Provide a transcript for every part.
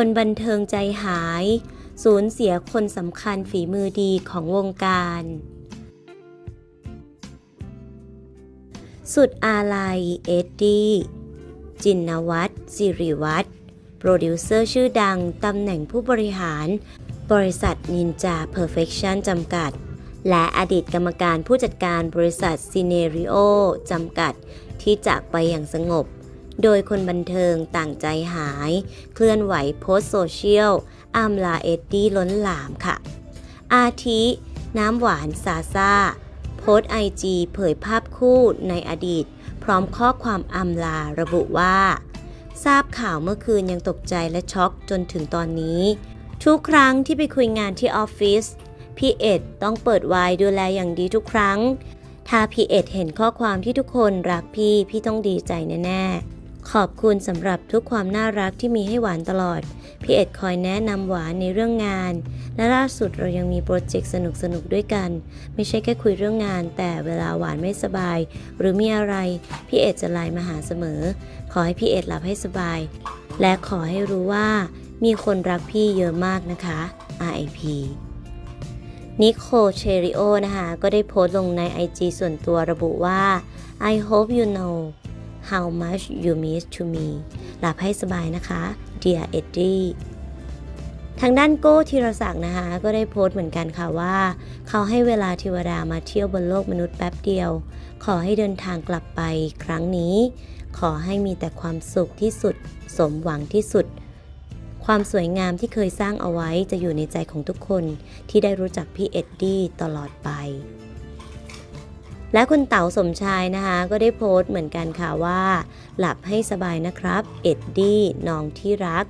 คนบันเทิงใจหาย สูญเสียคนสำคัญฝีมือดีของวงการ สุดอาลัยเอ็ดดี้จินนวัฒน์สิริวัฒน์โปรดิวเซอร์ชื่อดังตำแหน่งผู้บริหาร บริษัทนินจาเพอร์เฟคชั่นจำกัด และอดีตกรรมการผู้จัดการบริษัทซีเนริโอจำกัดที่จากไปอย่างสงบ โดยคนบันเทิงต่างใจหาย เคลื่อนไหวโพสโซเชียลอามลาเอ็ดดี้ล้นหลามค่ะ อาทิ น้ำหวานซาซาโพสไอจีเผยภาพคู่ในอดีต พร้อมข้อความอำลาระบุว่า ทราบข่าวเมื่อคืนยังตกใจและช็อกจนถึงตอนนี้ ทุกครั้งที่ไปคุยงานที่ออฟฟิศพี่เอ็ดต้องเปิดวน์ดูแลอย่างดีทุกครั้ง ถ้าพี่เอ็ดเห็นข้อความที่ทุกคนรักพี่ พี่ต้องดีใจแน่ๆ ขอบคุณสำหรับทุกความน่ารักที่มีให้หวานตลอด พี่เอ็ดคอยแนะนำหวานในเรื่องงาน และล่าสุดเรายังมีโปรเจกต์สนุกๆด้วยกัน ไม่ใช่แค่คุยเรื่องงาน แต่เวลาหวานไม่สบาย หรือมีอะไร พี่เอ็ดจะไลน์มาหาเสมอ ขอให้พี่เอ็ดหลับให้สบาย และขอให้รู้ว่า มีคนรักพี่เยอะมากนะคะ RIP นิโคเชริโอนะคะ ก็ได้โพสต์ลงใน IG ส่วนตัวระบุว่า I hope you know how much you miss to me หลับให้สบายนะคะ Dear Eddie ทางด้านโก้ธีรศักดิ์นะคะ ก็ได้โพสต์เหมือนกันค่ะว่า เขาให้เวลาเทวดามาเที่ยวบนโลกมนุษย์แป๊บเดียว ขอให้เดินทางกลับไปครั้งนี้ ขอให้มีแต่ความสุขที่สุด สมหวังที่สุด ความสวยงามที่เคยสร้างเอาไว้จะอยู่ในใจของทุกคนที่ได้รู้จักพี่เอ็ดดี้ตลอดไป และคุณเต๋าสมชายนะคะ ก็ได้โพสต์เหมือนกันค่ะว่า หลับให้สบายนะครับ เอ็ดดี้น้องที่รัก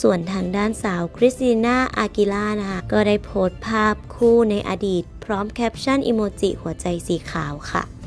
ส่วนทางด้านสาวคริสติน่าอากิล่านะคะ ก็ได้โพสต์ภาพคู่ในอดีต พร้อมแคปชั่นอิโมจิหัวใจสีขาวค่ะ